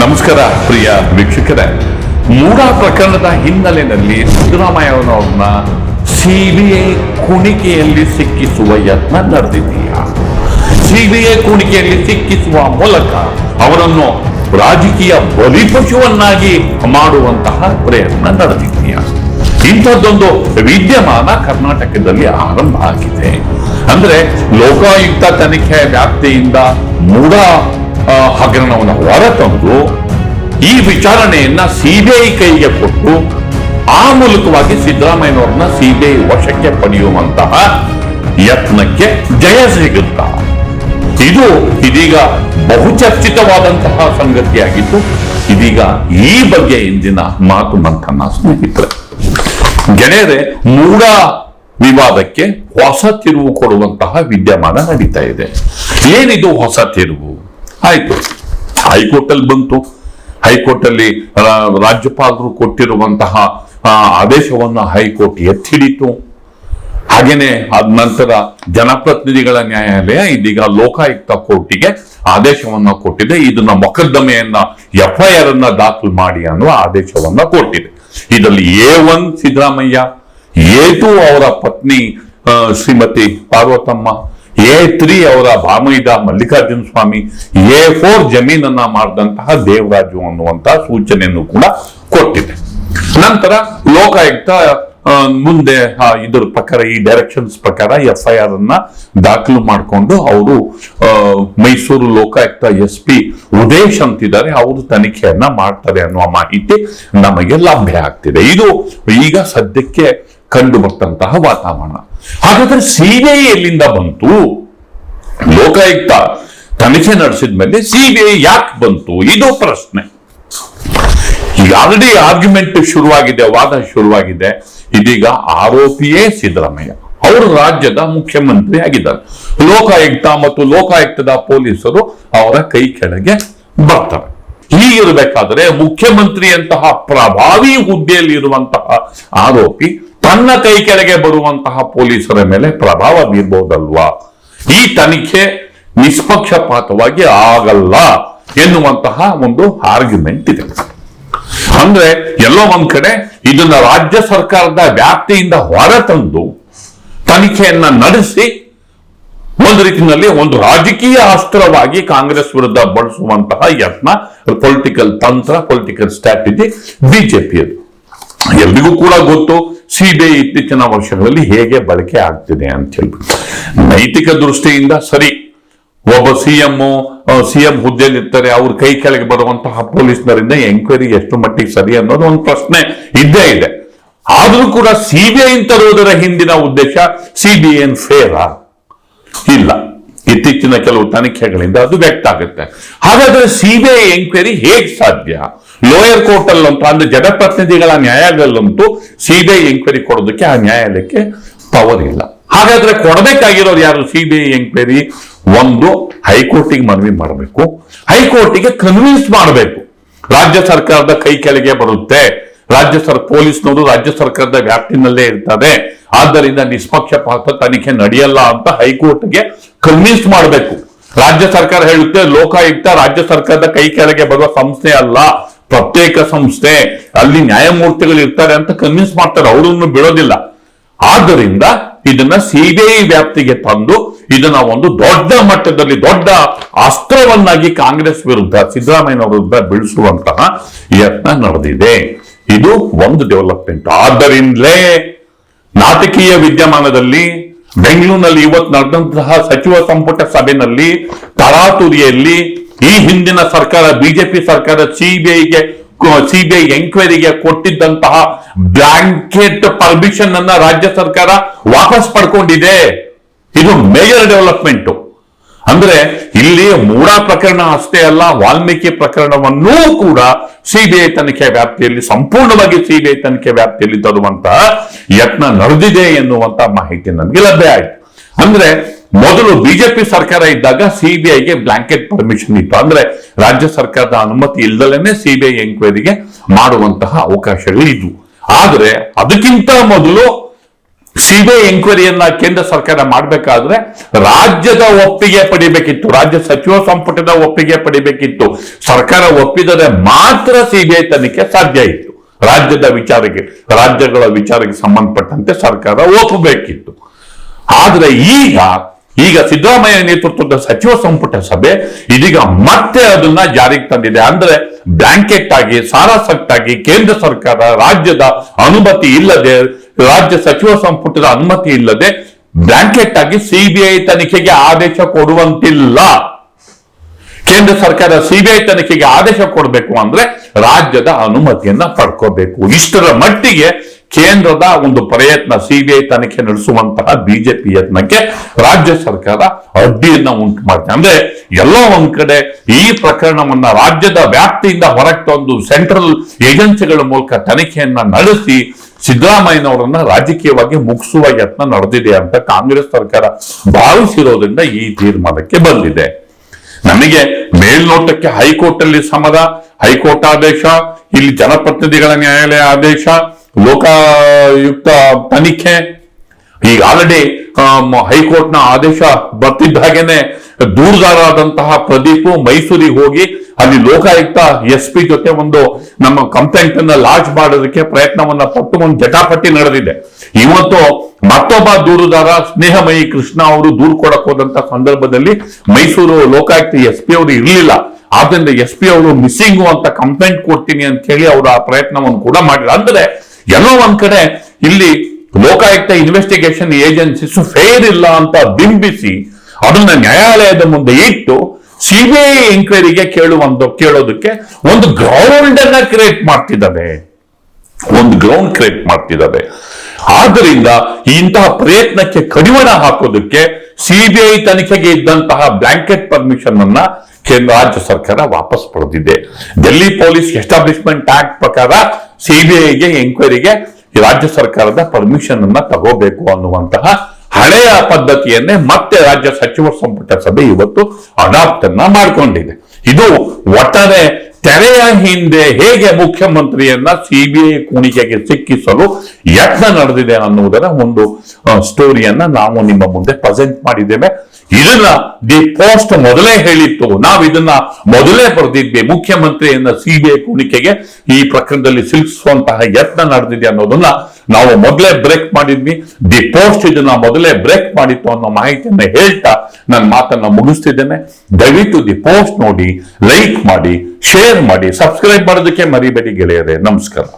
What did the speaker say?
ನಮಸ್ಕಾರ, ಪ್ರಿಯ ವೀಕ್ಷಕರೇ. ಮೂಡ ಪ್ರಕರಣದ ಹಿನ್ನೆಲೆಯಲ್ಲಿ ಸಿದ್ದರಾಮಯ್ಯನವ್ರನ್ನ ಸಿಬಿಐ ಕುಣಿಕೆಯಲ್ಲಿ ಸಿಕ್ಕಿಸುವ ಯತ್ನ ನಡೆದಿದೆಯಾ? ಸಿಬಿಐ ಕುಣಿಕೆಯಲ್ಲಿ ಸಿಕ್ಕಿಸುವ ಮೂಲಕ ಅವರನ್ನು ರಾಜಕೀಯ ಬಲಿಪಶುವನ್ನಾಗಿ ಮಾಡುವಂತಹ ಪ್ರಯತ್ನ ನಡೆದಿದೆಯಾ? ಇಂಥದ್ದೊಂದು ವಿದ್ಯಮಾನ ಕರ್ನಾಟಕದಲ್ಲಿ ಆರಂಭ ಆಗಿದೆ. ಅಂದ್ರೆ ಲೋಕಾಯುಕ್ತ ತನಿಖೆ ವ್ಯಾಪ್ತಿಯಿಂದ ಮೂಡ ಹಗರಣವನ್ನು ಹೊರತಂದು ಈ ವಿಚಾರಣೆಯನ್ನ ಸಿಬಿಐ ಕೈಗೆ ಕೊಟ್ಟು ಆ ಮೂಲಕವಾಗಿ ಸಿದ್ದರಾಮಯ್ಯನವ್ರನ್ನ ಸಿಬಿಐ ವಶಕ್ಕೆ ಪಡೆಯುವಂತಹ ಯತ್ನಕ್ಕೆ ಜಯ ಸಿಗುತ್ತ? ಇದು ಇದೀಗ ಬಹುಚರ್ಚಿತವಾದಂತಹ ಸಂಗತಿಯಾಗಿತ್ತು ಇದೀಗ ಈ ಬಗ್ಗೆ ಇಂದಿನ ಮಾತು ಮಂಥನ ಸ್ನೇಹಿತರೆ. ಗೆಳೆಯರೆ ಮೂಡ ವಿವಾದಕ್ಕೆ ಹೊಸ ತಿರುವು ಕೊಡುವಂತಹ ವಿದ್ಯಮಾನ ನಡೀತಾ ಇದೆ. ಏನಿದು ಹೊಸ ತಿರುವು? ಆಯ್ತು ಹೈಕೋರ್ಟ್ ಅಲ್ಲಿ ಬಂತು. ಹೈಕೋರ್ಟ್ ಅಲ್ಲಿ ರಾಜ್ಯಪಾಲರು ಕೊಟ್ಟಿರುವಂತಹ ಆದೇಶವನ್ನು ಹೈಕೋರ್ಟ್ ಎತ್ತಿಡಿತು. ಹಾಗೇನೆ ಅದ ನಂತರ ಜನಪ್ರತಿನಿಧಿಗಳ ನ್ಯಾಯಾಲಯ ಇದೀಗ ಲೋಕಾಯುಕ್ತ ಕೋರ್ಟಿಗೆ ಆದೇಶವನ್ನ ಕೊಟ್ಟಿದೆ. ಇದನ್ನ ಮೊಕದ್ದಮೆಯನ್ನ ಎಫ್ಐಆರ್ ಅನ್ನ ದಾಖಲು ಮಾಡಿ ಅನ್ನುವ ಆದೇಶವನ್ನ ಕೊಟ್ಟಿದೆ. ಇದರಲ್ಲಿ A one Siddaramaiah, A two ಅವರ ಪತ್ನಿ ಶ್ರೀಮತಿ ಪಾರ್ವತಮ್ಮ ಎ ತ್ರೀ ಅವರ ಭಾಮೈದ ಮಲ್ಲಿಕಾರ್ಜುನ ಸ್ವಾಮಿ, ಎ ಫೋರ್ ಜಮೀನನ್ನ ಮಾಡಿದಂತಹ ದೇವರಾಜು ಅನ್ನುವಂತಹ ಸೂಚನೆಯನ್ನು ಕೂಡ ಕೊಟ್ಟಿದೆ. ನಂತರ ಲೋಕಾಯುಕ್ತ ಮುಂದೆ ಇದ್ರ ಪ್ರಕಾರ, ಈ ಡೈರೆಕ್ಷನ್ಸ್ ಪ್ರಕಾರ ಎಫ್ ಐ ಆರ್ ಅನ್ನ ದಾಖಲು ಮಾಡಿಕೊಂಡು ಅವರು ಮೈಸೂರು ಲೋಕಾಯುಕ್ತ ಎಸ್ ಪಿ ಉದೇಶ್ ಅಂತಿದ್ದಾರೆ. ಅವರು ತನಿಖೆಯನ್ನ ಮಾಡ್ತಾರೆ ಅನ್ನುವ ಮಾಹಿತಿ ನಮಗೆ ಲಭ್ಯ ಆಗ್ತಿದೆ. ಇದು ಈಗ ಸದ್ಯಕ್ಕೆ ಕಂಡು ಬರ್ತಂತಹ ವಾತಾವರಣ. ಹಾಗಾದ್ರೆ ಸಿಬಿಐ ಎಲ್ಲಿಂದ ಬಂತು? ಲೋಕಾಯುಕ್ತ ತನಿಖೆ ನಡೆಸಿದ ಮೇಲೆ ಸಿಬಿಐ ಯಾಕೆ ಬಂತು? ಇದು ಪ್ರಶ್ನೆ. ಆಲ್ರೆಡಿ ಆರ್ಗ್ಯುಮೆಂಟ್ ಶುರುವಾಗಿದೆ, ವಾದ ಶುರುವಾಗಿದೆ. ಇದೀಗ ಆರೋಪಿಯೇ ಸಿದ್ದರಾಮಯ್ಯ. ಅವರು ರಾಜ್ಯದ ಮುಖ್ಯಮಂತ್ರಿ ಆಗಿದ್ದಾರೆ. ಲೋಕಾಯುಕ್ತ ಮತ್ತು ಲೋಕಾಯುಕ್ತದ ಪೊಲೀಸರು ಅವರ ಕೈ ಕೆಳಗೆ ಬರ್ತಾರೆ ಹೀಗಿರಬೇಕಾದ್ರೆ ಮುಖ್ಯಮಂತ್ರಿಯಂತಹ ಪ್ರಭಾವಿ ಹುದ್ದೆಯಲ್ಲಿ ಇರುವಂತಹ ಆರೋಪಿ ತನ್ನ ಕೈ ಕೆಳಗೆ ಬರುವಂತಹ ಪೊಲೀಸರ ಮೇಲೆ ಪ್ರಭಾವ ಬೀರ್ಬಹುದಲ್ವಾ ಈ ತನಿಖೆ ನಿಷ್ಪಕ್ಷಪಾತವಾಗಿ ಆಗಲ್ಲ ಎನ್ನುವಂತಹ ಒಂದು ಆರ್ಗ್ಯುಮೆಂಟ್ ಇದೆ. ಅಂದ್ರೆ ಎಲ್ಲೋ ಒಂದ್ ಕಡೆ ಇದನ್ನ ರಾಜ್ಯ ಸರ್ಕಾರದ ವ್ಯಾಪ್ತಿಯಿಂದ ಹೊರತಂದು ತನಿಖೆಯನ್ನ ನಡೆಸಿ ಒಂದು ರೀತಿಯಲ್ಲಿ ಒಂದು ರಾಜಕೀಯ ಅಸ್ತ್ರವಾಗಿ ಕಾಂಗ್ರೆಸ್ ವಿರುದ್ಧ ಬಳಸುವಂತಹ ಯತ್ನ ಪೊಲಿಟಿಕಲ್ ತಂತ್ರ ಪೊಲಿಟಿಕಲ್ ಸ್ಟ್ರಾಟಜಿ ಬಿಜೆಪಿಯದು ಎಲ್ರಿಗೂ ಕೂಡ ಗೊತ್ತು ಸಿಬಿಐ ಇತ್ತೀಚಿನ ವರ್ಷಗಳಲ್ಲಿ ಹೇಗೆ ಬಳಕೆ ಆಗ್ತಿದೆ ಅಂತ ಹೇಳ್ಬಿಟ್ಟು. ನೈತಿಕ ದೃಷ್ಟಿಯಿಂದ ಸರಿ, ಒಬ್ಬ ಸಿ ಸಿಎಂ ಸಿಎಂ ಹುದ್ದೆಯಲ್ಲಿ ಇರ್ತಾರೆ ಅವ್ರ ಕೈ ಕೆಳಗೆ ಬರುವಂತಹ ಪೊಲೀಸ್ನರಿಂದ ಎಂಕ್ವೈರಿ ಎಷ್ಟು ಮಟ್ಟಿಗೆ ಸರಿ ಅನ್ನೋದು ಒಂದು ಪ್ರಶ್ನೆ ಇದ್ದೇ ಇದೆ. ಆದರೂ ಕೂಡ ಸಿಬಿಐ ತರುವುದರ ಹಿಂದಿನ ಉದ್ದೇಶ ಸಿಬಿಐನ್ ಫೇರಾ ಇಲ್ಲ. ಇತ್ತೀಚಿನ ಕೆಲವು ತನಿಖೆಗಳಿಂದ ಅದು ವ್ಯಕ್ತ ಆಗುತ್ತೆ. ಹಾಗಾದ್ರೆ ಸಿಬಿಐ ಎಂಕ್ವೈರಿ ಹೇಗ್ ಸಾಧ್ಯ? ಲೋಯರ್ ಕೋರ್ಟ್ ಅಲ್ಲಂತೂ, ಅಂದ್ರೆ ಜನಪ್ರತಿನಿಧಿಗಳ ನ್ಯಾಯಾಲಯದಲ್ಲಂತೂ ಸಿಬಿಐ ಎಂಕ್ವೈರಿ ಕೊಡೋದಕ್ಕೆ ಆ ನ್ಯಾಯಾಲಯಕ್ಕೆ ಪವರ್ ಇಲ್ಲ. ಹಾಗಾದ್ರೆ ಕೊಡಬೇಕಾಗಿರೋರು ಯಾರು? ಸಿಬಿಐ ಎಂಕ್ವೈರಿ ಒಂದು ಹೈಕೋರ್ಟಿಗೆ ಮನವಿ ಮಾಡಬೇಕು. ಹೈಕೋರ್ಟಿಗೆ ಕನ್ವಿನ್ಸ್ ಮಾಡಬೇಕು. ರಾಜ್ಯ ಸರ್ಕಾರದ ಕೈ ಕೆಳಗೆ ಬರುತ್ತೆ. ರಾಜ್ಯ ಸರ್, ಪೊಲೀಸ್ನವರು ರಾಜ್ಯ ಸರ್ಕಾರದ ವ್ಯಾಪ್ತಿನಲ್ಲೇ ಇರ್ತಾರೆ. ಆದ್ದರಿಂದ ನಿಷ್ಪಕ್ಷಪಾತ ತನಿಖೆ ನಡೆಯಲ್ಲ ಅಂತ ಹೈಕೋರ್ಟ್ಗೆ ಕನ್ವಿನ್ಸ್ ಮಾಡಬೇಕು. ರಾಜ್ಯ ಸರ್ಕಾರ ಹೇಳುತ್ತೆ, ಲೋಕಾಯುಕ್ತ ರಾಜ್ಯ ಸರ್ಕಾರದ ಕೈ ಕೆಳಗೆ ಬರುವ ಸಂಸ್ಥೆ ಅಲ್ಲ, ಪ್ರತ್ಯೇಕ ಸಂಸ್ಥೆ. ಅಲ್ಲಿ ನ್ಯಾಯಮೂರ್ತಿಗಳು ಇರ್ತಾರೆ ಅಂತ ಕನ್ವಿನ್ಸ್ ಮಾಡ್ತಾರೆ, ಅವರನ್ನು ಬಿಡೋದಿಲ್ಲ. ಆದ್ದರಿಂದ ಇದನ್ನ ಸಿಬಿಐ ವ್ಯಾಪ್ತಿಗೆ ತಂದು, ಇದನ್ನ ಒಂದು ದೊಡ್ಡ ಮಟ್ಟದಲ್ಲಿ, ದೊಡ್ಡ ಅಸ್ತ್ರವನ್ನಾಗಿ ಕಾಂಗ್ರೆಸ್ ವಿರುದ್ಧ, ಸಿದ್ದರಾಮಯ್ಯ ವಿರುದ್ಧ ಬೆಳೆಸುವಂತಹ ಯತ್ನ ನಡೆದಿದೆ. ಇದು ಒಂದು ಡೆವಲಪ್ಮೆಂಟ್ ಆದ್ದರಿಂದಲೇ ನಾಟಕೀಯ ವಿದ್ಯಮಾನದಲ್ಲಿ ಬೆಂಗಳೂರಿನಲ್ಲಿ ಇವತ್ತು ನಡೆದಂತಹ ಸಚಿವ ಸಂಪುಟ ಸಭೆಯಲ್ಲಿ ತರಾತುರಿಯಲ್ಲಿ ಈ ಹಿಂದಿನ ಸರ್ಕಾರ, ಬಿಜೆಪಿ ಸರ್ಕಾರ ಸಿಬಿಐಗೆ, ಸಿಬಿಐ ಎಂಕ್ವೈರಿಗೆ ಕೊಟ್ಟಿದ್ದಂತಹ ಬ್ಲಾಂಕೆಟ್ ಪರ್ಮಿಷನ್ ಅನ್ನ ರಾಜ್ಯ ಸರ್ಕಾರ ವಾಪಸ್ ಪಡ್ಕೊಂಡಿದೆ. ಇದು ಮೇಜರ್ ಡೆವಲಪ್ಮೆಂಟ್ ಅಂದ್ರೆ ಇಲ್ಲಿ ಮೂಡ ಪ್ರಕರಣ ಅಷ್ಟೇ ಅಲ್ಲ, ವಾಲ್ಮೀಕಿ ಪ್ರಕರಣವನ್ನೂ ಕೂಡ ಸಿಬಿಐ ತನಿಖೆ ವ್ಯಾಪ್ತಿಯಲ್ಲಿ, ಸಂಪೂರ್ಣವಾಗಿ ಸಿಬಿಐ ತನಿಖೆ ವ್ಯಾಪ್ತಿಯಲ್ಲಿ ತರುವಂತಹ ಯತ್ನ ನಡೆದಿದೆ ಎನ್ನುವಂತ ಮಾಹಿತಿ ನಮಗೆ ಲಭ್ಯ ಆಯಿತು. ಅಂದ್ರೆ ಮೊದಲು ಬಿಜೆಪಿ ಸರ್ಕಾರ ಇದ್ದಾಗ ಸಿಬಿಐಗೆ ಬ್ಲಾಂಕೆಟ್ ಪರ್ಮಿಷನ್ ಇತ್ತು. ಅಂದ್ರೆ ರಾಜ್ಯ ಸರ್ಕಾರದ ಅನುಮತಿ ಇಲ್ದಲೇನೆ ಸಿಬಿಐ ಎಂಕ್ವೈರಿಗೆ ಮಾಡುವಂತಹ ಅವಕಾಶಗಳು ಇದ್ವು. ಆದ್ರೆ ಅದಕ್ಕಿಂತ ಮೊದಲು ಸಿಬಿಐ ಎಂಕ್ವೈರಿಯನ್ನ ಕೇಂದ್ರ ಸರ್ಕಾರ ಮಾಡಬೇಕಾದ್ರೆ ರಾಜ್ಯದ ಒಪ್ಪಿಗೆ ಪಡಿಬೇಕಿತ್ತು. ರಾಜ್ಯ ಸಚಿವ ಸಂಪುಟದ ಒಪ್ಪಿಗೆ ಪಡಿಬೇಕಿತ್ತು. ಸರ್ಕಾರ ಒಪ್ಪಿದರೆ ಮಾತ್ರ ಸಿಬಿಐ ತನಿಖೆ ಸಾಧ್ಯ ಇತ್ತು. ರಾಜ್ಯದ ವಿಚಾರಕ್ಕೆ, ರಾಜ್ಯಗಳ ವಿಚಾರಕ್ಕೆ ಸಂಬಂಧಪಟ್ಟಂತೆ ಸರ್ಕಾರ ಒಪ್ಪಬೇಕಿತ್ತು ಆದ್ರೆ ಈಗ ಈಗ ಸಿದ್ದರಾಮಯ್ಯ ನೇತೃತ್ವದ ಸಚಿವ ಸಂಪುಟ ಸಭೆ ಇದೀಗ ಮತ್ತೆ ಅದನ್ನ ಜಾರಿಗೆ ತಂದಿದೆ. ಅಂದ್ರೆ ಬ್ಲಾಂಕೆಟ್ ಆಗಿ, ಸಾರಾಸಕ್ತಾಗಿ ಕೇಂದ್ರ ಸರ್ಕಾರ ರಾಜ್ಯದ ಅನುಮತಿ ಇಲ್ಲದೆ ರಾಜ್ಯ ಸಚಿವ ಸಂಪುಟದ ಅನುಮತಿ ಇಲ್ಲದೆ ಬ್ಲಾಂಕೆಟ್ ಆಗಿ ಸಿಬಿಐ ತನಿಖೆಗೆ ಆದೇಶ ಕೊಡುವಂತಿಲ್ಲ. ಕೇಂದ್ರ ಸರ್ಕಾರ ಸಿಬಿಐ ತನಿಖೆಗೆ ಆದೇಶ ಕೊಡಬೇಕು ಅಂದ್ರೆ ರಾಜ್ಯದ ಅನುಮತಿಯನ್ನ ಪಡ್ಕೋಬೇಕು. ಇಷ್ಟರ ಮಟ್ಟಿಗೆ ಕೇಂದ್ರದ ಒಂದು ಪ್ರಯತ್ನ ಸಿಬಿಐ ತನಿಖೆ ನಡೆಸುವಂತಹ ಬಿಜೆಪಿ ಯತ್ನಕ್ಕೆ ರಾಜ್ಯ ಸರ್ಕಾರ ಅಡ್ಡಿಯನ್ನ ಉಂಟು ಮಾಡ್ತಾರೆ ಅಂದ್ರೆ ಎಲ್ಲೋ ಒಂದ್ ಕಡೆ ಈ ಪ್ರಕರಣವನ್ನ ರಾಜ್ಯದ ವ್ಯಾಪ್ತಿಯಿಂದ ಹೊರಗೆ ತಂದು ಸೆಂಟ್ರಲ್ ಏಜೆನ್ಸಿಗಳ ಮೂಲಕ ತನಿಖೆಯನ್ನ ನಡೆಸಿ ಸಿದ್ದರಾಮಯ್ಯನವರನ್ನ ರಾಜಕೀಯವಾಗಿ ಮುಗಿಸುವ ಯತ್ನ ನಡೆದಿದೆ ಅಂತ ಕಾಂಗ್ರೆಸ್ ಸರ್ಕಾರ ಭಾವಿಸಿರೋದ್ರಿಂದ ಈ ತೀರ್ಮಾನಕ್ಕೆ ಬಂದಿದೆ. ನಮಗೆ ಮೇಲ್ನೋಟಕ್ಕೆ ಹೈಕೋರ್ಟ್ ಅಲ್ಲಿ ಸಮದ, ಹೈಕೋರ್ಟ್ ಆದೇಶ, ಇಲ್ಲಿ ಜನಪ್ರತಿನಿಧಿಗಳ ನ್ಯಾಯಾಲಯ ಆದೇಶ, ಲೋಕಾಯುಕ್ತ ತನಿಖೆ. ಈಗ ಆಲ್ರೆಡಿ ಹೈಕೋರ್ಟ್ನ ಆದೇಶ ಬರ್ತಿದ್ದ ಹಾಗೇನೆ ದೂರದಾರರಾದಂತಹ ಪ್ರದೀಪ್ ಮೈಸೂರಿಗೆ ಹೋಗಿ ಅಲ್ಲಿ ಲೋಕಾಯುಕ್ತ ಎಸ್ ಪಿ ಜೊತೆ ಒಂದು ನಮ್ಮ ಕಂಪ್ಲೇಂಟ್ ಅನ್ನ ಲಾಂಚ್ ಮಾಡೋದಕ್ಕೆ ಪ್ರಯತ್ನವನ್ನ ಪಟ್ಟು ಒಂದು ಜಟಾಪಟ್ಟಿ ನಡೆದಿದೆ. ಇವತ್ತು ಮತ್ತೊಬ್ಬ ದೂರುದಾರ ಸ್ನೇಹಮಯಿ ಕೃಷ್ಣ ಅವರು ದೂರು ಕೊಡಕ್ ಹೋದಂತ ಸಂದರ್ಭದಲ್ಲಿ ಮೈಸೂರು ಲೋಕಾಯುಕ್ತ ಎಸ್ ಪಿ ಅವರು ಇರಲಿಲ್ಲ. ಆದ್ರಿಂದ ಎಸ್ ಪಿ ಅವರು ಮಿಸ್ಸಿಂಗು ಅಂತ ಕಂಪ್ಲೇಂಟ್ ಕೊಡ್ತೀನಿ ಅಂತ ಹೇಳಿ ಅವರು ಆ ಪ್ರಯತ್ನವನ್ನು ಕೂಡ ಮಾಡಿಲ್ಲ. ಅಂದ್ರೆ ಎಲ್ಲೋ ಒಂದ್ ಕಡೆ ಇಲ್ಲಿ ಲೋಕಾಯುಕ್ತ ಇನ್ವೆಸ್ಟಿಗೇಷನ್ ಏಜೆನ್ಸೀಸ್ ಫೇರ್ ಇಲ್ಲ ಅಂತ ಬಿಂಬಿಸಿ ಅದನ್ನ ನ್ಯಾಯಾಲಯದ ಮುಂದೆ ಇಟ್ಟು ಸಿಬಿಐ ಎಂಕ್ವೈರಿಗೆ ಕೇಳುವಂತ ಕೇಳೋದಕ್ಕೆ ಒಂದು ಗ್ರೌಂಡ್ ಅನ್ನ ಕ್ರಿಯೇಟ್ ಮಾಡ್ತಿದ್ದಾರೆ ಒಂದು ಗ್ರೌಂಡ್ ಕ್ರಿಯೇಟ್ ಮಾಡ್ತಿದ್ದಾವೆ. ಆದ್ದರಿಂದ ಇಂತಹ ಪ್ರಯತ್ನಕ್ಕೆ ಕಡಿವಾಣ ಹಾಕೋದಕ್ಕೆ ಸಿಬಿಐ ತನಿಖೆಗೆ ಇದ್ದಂತಹ ಬ್ಲಾಂಕೆಟ್ ಪರ್ಮಿಷನ್ ಅನ್ನ ಕೇಂದ್ರ, ರಾಜ್ಯ ಸರ್ಕಾರ ವಾಪಸ್ ಪಡೆದಿದೆ. ಡೆಲ್ಲಿ ಪೊಲೀಸ್ ಎಸ್ಟಾಬ್ಲಿಷ್ಮೆಂಟ್ ಆಕ್ಟ್ ಪ್ರಕಾರ ಸಿಬಿಐಗೆ ಎಂಕ್ವೈರಿಗೆ ರಾಜ್ಯ ಸರ್ಕಾರದ ಪರ್ಮಿಷನ್ ಅನ್ನ ತಗೋಬೇಕು ಅನ್ನುವಂತಹ ಹಳೆಯ ಪದ್ಧತಿಯನ್ನೇ ಮತ್ತೆ ರಾಜ್ಯ ಸಚಿವ ಸಂಪುಟ ಸಭೆ ಇವತ್ತು ಅಡಾಪ್ಟ್ ಅನ್ನ ಮಾಡಿಕೊಂಡಿದೆ. ಇದು ಒಟ್ಟಾರೆ ತೆರೆಯ ಹಿಂದೆ ಹೇಗೆ ಮುಖ್ಯಮಂತ್ರಿಯನ್ನ ಸಿಬಿಐ ಕುಣಿಕೆಗೆ ಸಿಕ್ಕಿಸಲು ಯತ್ನ ನಡೆದಿದೆ ಅನ್ನುವುದರ ಒಂದು ಸ್ಟೋರಿಯನ್ನ ನಾವು ನಿಮ್ಮ ಮುಂದೆ ಪ್ರೆಸೆಂಟ್ ಮಾಡಿದ್ದೇವೆ. ಇದನ್ನ ದಿ ಪೋಸ್ಟ್ ಮೊದಲೇ ಹೇಳಿತ್ತು. ನಾವು ಇದನ್ನ ಮೊದಲೇ ಬರೆದಿದ್ವಿ. ಮುಖ್ಯಮಂತ್ರಿಯನ್ನ ಸಿಬಿಐ ಕುಣಿಕೆಗೆ ಈ ಪ್ರಕರಣದಲ್ಲಿ ಸಿಲುಕಿಸುವಂತಹ ಯತ್ನ ನಡೆದಿದೆ ಅನ್ನೋದನ್ನ ನಾವು ಮೊದಲೇ ಬ್ರೇಕ್ ಮಾಡಿದ್ವಿ. ದಿ ಪೋಸ್ಟ್ ಇದನ್ನ ಮೊದಲೇ ಬ್ರೇಕ್ ಮಾಡಿತ್ತು ಅನ್ನೋ ಮಾಹಿತಿಯನ್ನ ಹೇಳ್ತಾ ನನ್ನ ಮಾತನ್ನ ಮುಗಿಸ್ತಿದ್ದೇನೆ. ದಯವಿಟ್ಟು ದಿ ಪೋಸ್ಟ್ ನೋಡಿ, ಲೈಕ್ ಮಾಡಿ, ಶೇರ್ ಮಾಡಿ, ಸಬ್ಸ್ಕ್ರೈಬ್ ಮಾಡೋದಕ್ಕೆ ಮರಿಬೇಡಿ ಗೆಳೆಯರೆ. ನಮಸ್ಕಾರ.